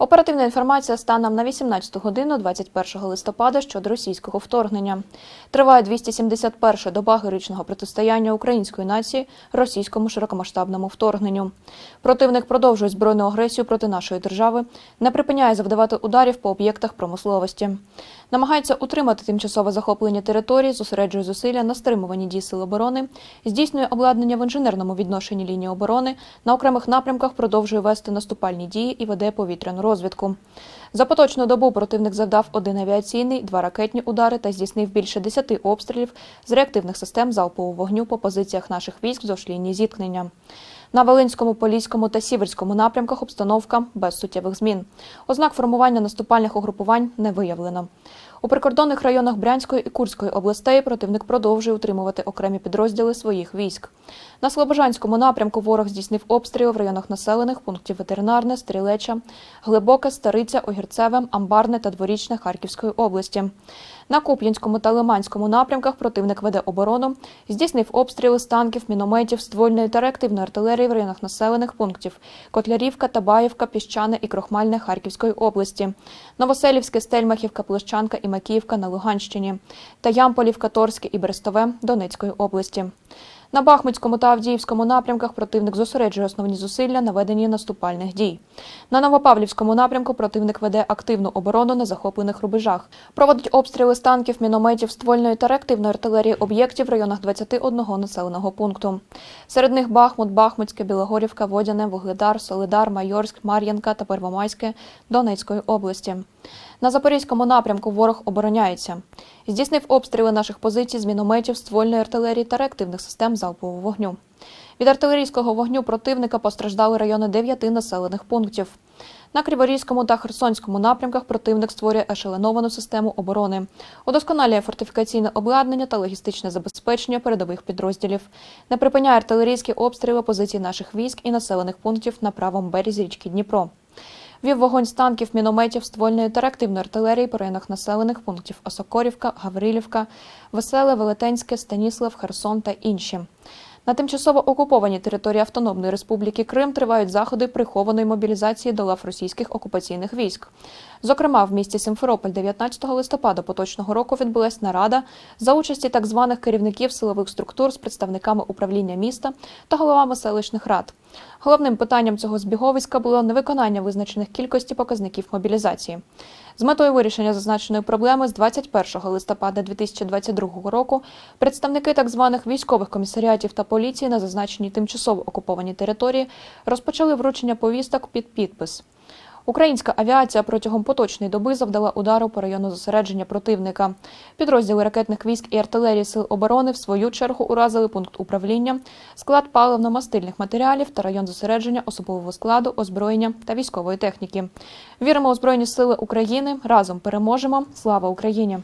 Оперативна інформація станом на 18 годину 21 листопада щодо російського вторгнення. Триває 271 доба героїчного протистояння української нації російському широкомасштабному вторгненню. Противник продовжує збройну агресію проти нашої держави, не припиняє завдавати ударів по об'єктах промисловості. Намагається утримати тимчасове захоплення території, зосереджує зусилля на стримуванні дій сил оборони, здійснює обладнання в інженерному відношенні лінії оборони, на окремих напрямках продовжує вести наступальні дії і веде повітряну розвідку. За поточну добу противник завдав один авіаційний, два ракетні удари та здійснив більше 10 обстрілів з реактивних систем залпового вогню по позиціях наших військ вздовж лінії зіткнення. На Волинському, Поліському та Сіверському напрямках обстановка без суттєвих змін. Ознак формування наступальних угрупувань не виявлено. У прикордонних районах Брянської і Курської областей противник продовжує утримувати окремі підрозділи своїх військ. На Слобожанському напрямку ворог здійснив обстріли в районах населених пунктів Ветеринарне, Стрілеча, Глибоке, Стариця, Огірцеве, Амбарне та Дворічне Харківської області. На Куп'янському та Лиманському напрямках противник веде оборону, здійснив обстріли з танків, мінометів, ствольної та реактивної артилерії в районах населених пунктів Котлярівка, Табаївка, Піщане і Крохмальне Харківської області, Новоселівське, Стельмахівка, Площанка і Макіївка на Луганщині та Ямполівка, Торське і Берестове Донецької області. На Бахмутському та Авдіївському напрямках противник зосереджує основні зусилля на веденні наступальних дій. На Новопавлівському напрямку противник веде активну оборону на захоплених рубежах, проводить обстріли з танків, мінометів, ствольної та реактивної артилерії об'єктів в районах 21 населеного пункту. Серед них Бахмут, Бахмутське, Білогорівка, Водяне, Вугледар, Солидар, Майорськ, Мар'янка та Первомайське Донецької області. На Запорізькому напрямку ворог обороняється. Здійснив обстріли наших позицій з мінометів, ствольної артилерії та реактивних систем залпового вогню. Від артилерійського вогню противника постраждали райони дев'яти населених пунктів. На Криворізькому та Херсонському напрямках противник створює ешеленовану систему оборони, удосконалює фортифікаційне обладнання та логістичне забезпечення передових підрозділів, не припиняє артилерійські обстріли позицій наших військ і населених пунктів на правому березі річки Дніпро. Вів вогонь з танків, мінометів, ствольної та реактивної артилерії по районах населених пунктів Осокорівка, Гаврилівка, Веселе, Велетенське, Станіслав, Херсон та інші. На тимчасово окупованій території Автономної Республіки Крим тривають заходи прихованої мобілізації до лав російських окупаційних військ. Зокрема, в місті Симферополь 19 листопада поточного року відбулась нарада за участі так званих керівників силових структур з представниками управління міста та головами селищних рад. Головним питанням цього збіговиська було невиконання визначених кількості показників мобілізації. З метою вирішення зазначеної проблеми з 21 листопада 2022 року представники так званих військових комісаріатів та поліції на зазначеній тимчасово окупованій території розпочали вручення повісток під підпис. Українська авіація протягом поточної доби завдала удару по району зосередження противника. Підрозділи ракетних військ і артилерії сил оборони в свою чергу уразили пункт управління, склад паливно-мастильних матеріалів та район зосередження особового складу, озброєння та військової техніки. Віримо у Збройні Сили України. Разом переможемо. Слава Україні!